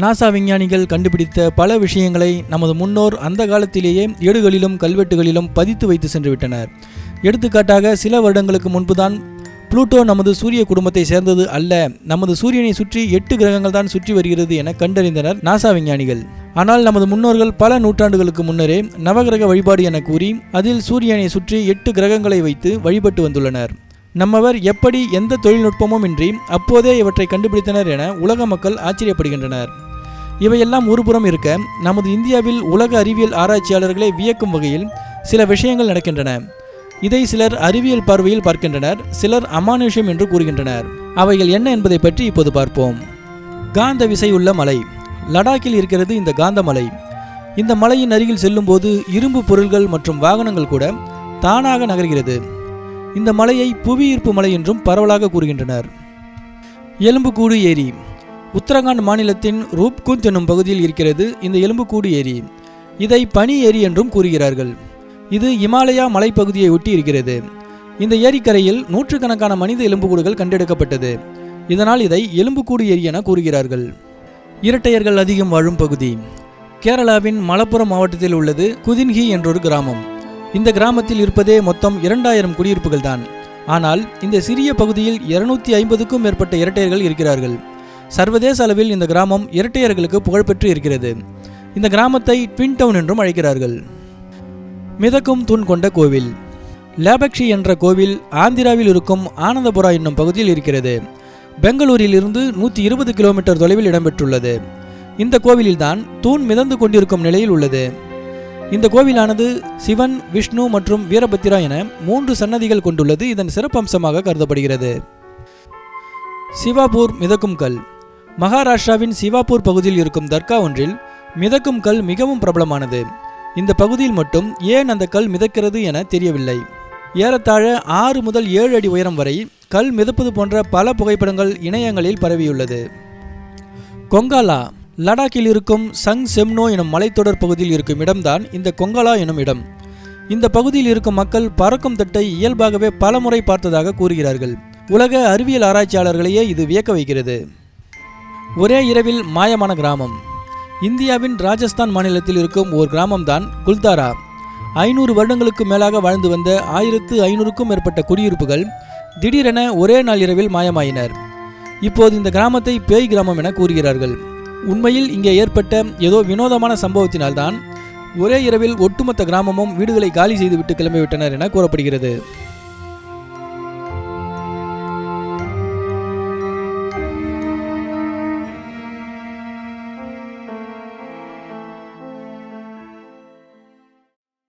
NASA விஞ்ஞானிகள் கண்டுபிடித்த பல விஷயங்களை நமது முன்னோர் அந்த காலத்திலேயே ஏடுகளிலும் கல்வெட்டுகளிலும் பதித்து வைத்து சென்றுவிட்டனர். எடுத்துக்காட்டாக சில வருடங்களுக்கு முன்புதான் புளூட்டோ நமது சூரிய குடும்பத்தை சேர்ந்தது அல்ல நமது சூரியனை சுற்றி எட்டு கிரகங்கள் தான் சுற்றி வருகிறது என கண்டறிந்தனர் நாசா விஞ்ஞானிகள். ஆனால் நமது முன்னோர்கள் பல நூற்றாண்டுகளுக்கு முன்னரே நவகிரக வழிபாடு என கூறி அதில் சூரியனை சுற்றி எட்டு கிரகங்களை வைத்து வழிபட்டு வந்துள்ளனர். நம்மவர் எப்படி எந்த தொழில்நுட்பமும் இன்றி அப்போதே இவற்றை கண்டுபிடித்தனர் என உலக மக்கள் ஆச்சரியப்படுகின்றனர். இவையெல்லாம் ஒருபுறம் இருக்க நமது இந்தியாவில் உலக அறிவியல் ஆராய்ச்சியாளர்களை வியக்கும் வகையில் சில விஷயங்கள் நடக்கின்றன. இதை சிலர் அறிவியல் பார்வையில் பார்க்கின்றனர் சிலர் அமானுஷ்யம் என்று கூறுகின்றனர். அவைகள் என்ன என்பதை பற்றி இப்போது பார்ப்போம். காந்த விசையுள்ள மலை. லடாக்கில் இருக்கிறது இந்த காந்த மலை. இந்த மலையின் அருகில் செல்லும்போது இரும்பு பொருள்கள் மற்றும் வாகனங்கள் கூட தானாக நகர்கிறது. இந்த மலையை புவியீர்ப்பு மலை என்றும் பரவலாக கூறுகின்றனர். எலும்புக்கூடு ஏரி. உத்தரகாண்ட் மாநிலத்தின் ரூப்குந்த் என்னும் பகுதியில் இருக்கிறது இந்த எலும்புக்கூடு ஏரி. இதை பனி ஏரி என்றும் கூறுகிறார்கள். இது இமாலயா மலைப்பகுதியை ஒட்டி இருக்கிறது. இந்த ஏரிக்கரையில் நூற்றுக்கணக்கான மனித எலும்புக்கூடுகள் கண்டெடுக்கப்பட்டது. இதனால் இதை எலும்புக்கூடு ஏரி என கூறுகிறார்கள். இரட்டையர்கள் அதிகம் வாழும் பகுதி. கேரளாவின் மலப்புரம் மாவட்டத்தில் உள்ளது குதின்ஹி என்றொரு கிராமம். இந்த கிராமத்தில் இருப்பதே மொத்தம் இரண்டாயிரம் குடியிருப்புகள் தான். ஆனால் இந்த சிறிய பகுதியில் இருநூத்தி ஐம்பதுக்கும் மேற்பட்ட இரட்டையர்கள் இருக்கிறார்கள். சர்வதேச அளவில் இந்த கிராமம் இரட்டையர்களுக்கு புகழ்பெற்று இருக்கிறது. இந்த கிராமத்தை ட்வின் டவுன் என்றும் அழைக்கிறார்கள். மிதக்கும் தூண் கொண்ட கோவில். லேபக்ஷி என்ற கோவில் ஆந்திராவில் இருக்கும் ஆனந்தபுரா என்னும் பகுதியில் இருக்கிறது. பெங்களூரில் இருந்து நூற்றி இருபது கிலோமீட்டர் தொலைவில் இடம்பெற்றுள்ளது. இந்த கோவிலில்தான் தூண் மிதந்து கொண்டிருக்கும் நிலையில் உள்ளது. இந்த கோவிலானது சிவன் விஷ்ணு மற்றும் வீரபத்திரா என மூன்று சன்னதிகள் கொண்டுள்ளது. இதன் சிறப்பம்சமாக கருதப்படுகிறது. சிவாபூர் மிதக்கும் கல். மகாராஷ்டிராவின் சிவாப்பூர் பகுதியில் இருக்கும் தர்கா ஒன்றில் மிதக்கும் கல் மிகவும் பிரபலமானது. இந்த பகுதியில் மட்டும் ஏன் அந்த கல் மிதக்கிறது என தெரியவில்லை. ஏறத்தாழ ஆறு முதல் ஏழு அடி உயரம் வரை கல் மிதப்பது போன்ற பல புகைப்படங்கள் இணையங்களில் பரவியுள்ளது. கொங்காலா லடாக்கில் இருக்கும் சங் செம்னோ எனும் மலைத்தொடர் பகுதியில் இருக்கும் இடம்தான் இந்த கொங்காலா எனும் இடம். இந்த பகுதியில் இருக்கும் மக்கள் பறக்கும் தட்டை இயல்பாகவே பலமுறை பார்த்ததாக கூறுகிறார்கள். உலக அறிவியல் ஆராய்ச்சியாளர்களையே இது வியக்க வைக்கிறது. ஒரே இரவில் மாயமான கிராமம். இந்தியாவின் ராஜஸ்தான் மாநிலத்தில் இருக்கும் ஒரு கிராமம்தான் குல்தாரா. ஐநூறு வருடங்களுக்கு மேலாக வாழ்ந்து வந்த ஆயிரத்து ஐநூறுக்கும் மேற்பட்ட குடியிருப்புகள் திடீரென ஒரே நாள் இரவில் மாயமாயினர். இப்போது இந்த கிராமத்தை பேய் கிராமம் என கூறுகிறார்கள். உண்மையில் இங்கே ஏற்பட்ட ஏதோ வினோதமான சம்பவத்தினால்தான் ஒரே இரவில் ஒட்டுமொத்த கிராமமும் வீடுகளை காலி செய்துவிட்டு கிளம்பிவிட்டனர் என கூறப்படுகிறது.